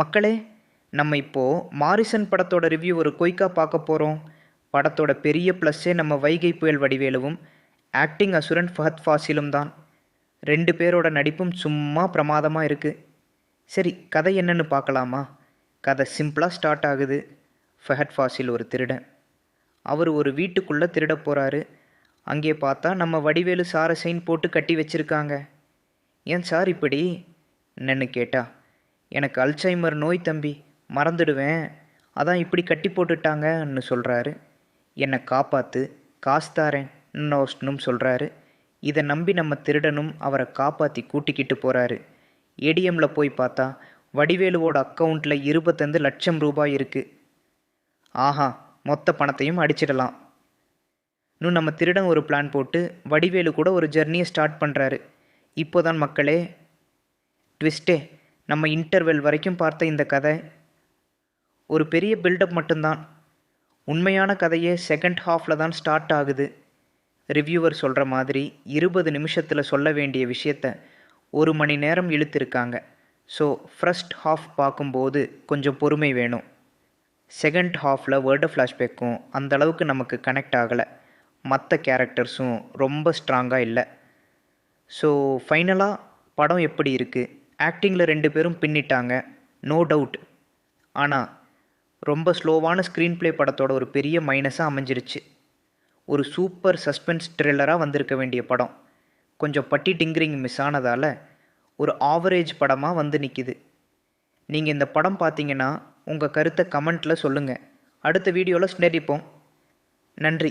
மக்களே நம்ம இப்போது மாரிசன் படத்தோட ரிவ்யூ ஒரு குயிக்காக பார்க்க போகிறோம் படத்தோட பெரிய ப்ளஸ்ஸே நம்ம வைகை புயல் வடிவேலுவும் ஆக்டிங் அசுரன் ஃபஹத் ஃபாசிலும் தான். ரெண்டு பேரோட நடிப்பும் சும்மா பிரமாதமாக இருக்குது சரி கதை என்னன்னு பார்க்கலாமா? கதை சிம்பிளாக ஸ்டார்ட் ஆகுது. ஃபஹத் ஃபாசில் ஒரு திருடன். அவர் ஒரு வீட்டுக்குள்ளே திருட போகிறாரு அங்கே பார்த்தா நம்ம வடிவேலு சாரை சைன் போட்டு கட்டி வச்சிருக்காங்க. ஏன் சார் இப்படி? என்னன்னு கேட்டால் எனக்கு அல்சைமர் நோய் தம்பி மறந்துடுவேன். அதான் இப்படி கட்டி போட்டுட்டாங்கன்னு சொல்கிறாரு என்னை காப்பாற்று காசு தாரேன் நோஸ்னும் சொல்கிறாரு இதை நம்பி நம்ம திருடனும் அவரை காப்பாற்றி கூட்டிக்கிட்டு போகிறாரு ஏடிஎம்மில் போய் பார்த்தா வடிவேலுவோட அக்கௌண்ட்டில் இருபத்தஞ்சு லட்சம் ரூபாய் இருக்குது ஆஹா மொத்த பணத்தையும் அடிச்சிடலாம். இன்னும் நம்ம திருடன் ஒரு பிளான் போட்டு வடிவேலு கூட ஒரு ஜெர்னியை ஸ்டார்ட் பண்ணுறாரு இப்போதான் மக்களே ட்விஸ்டே நம்ம இன்டர்வெல் வரைக்கும் பார்த்த இந்த கதை ஒரு பெரிய பில்டப் மட்டும்தான். உண்மையான கதையே செகண்ட் ஹாஃபில் தான் ஸ்டார்ட் ஆகுது. ரிவ்யூவர் சொல்கிற மாதிரி இருபது நிமிஷத்தில் சொல்ல வேண்டிய விஷயத்த ஒரு மணி நேரம் இழுத்திருக்காங்க. ஸோ ஃபர்ஸ்ட் ஹாஃப் பார்க்கும்போது கொஞ்சம் பொறுமை வேணும். செகண்ட் ஹாஃபில் வேர்டு ஃப்ளாஷ்பேக்கும் அந்தளவுக்கு நமக்கு கனெக்ட் ஆகலை. மற்ற கேரக்டர்ஸும் ரொம்ப ஸ்ட்ராங்காக இல்லை. ஸோ ஃபைனலாக படம் எப்படி இருக்குது ஆக்டிங்கில் ரெண்டு பேரும் பின்னிட்டாங்க. நோ டவுட் ஆனால் ரொம்ப ஸ்லோவான ஸ்க்ரீன் ப்ளே படத்தோட ஒரு பெரிய மைனஸாக அமைஞ்சிருச்சு. ஒரு சூப்பர் சஸ்பென்ஸ் த்ரில்லராக வந்திருக்க வேண்டிய படம். கொஞ்சம் பட்டி டிங்கரிங் மிஸ் ஆனதால் ஒரு ஆவரேஜ் படமாக வந்து நிற்கிது நீங்கள் இந்த படம் பார்த்தீங்கன்னா உங்கள் கருத்தை கமெண்ட்டில் சொல்லுங்கள் அடுத்த வீடியோவில் சின்னரிப்போம் நன்றி.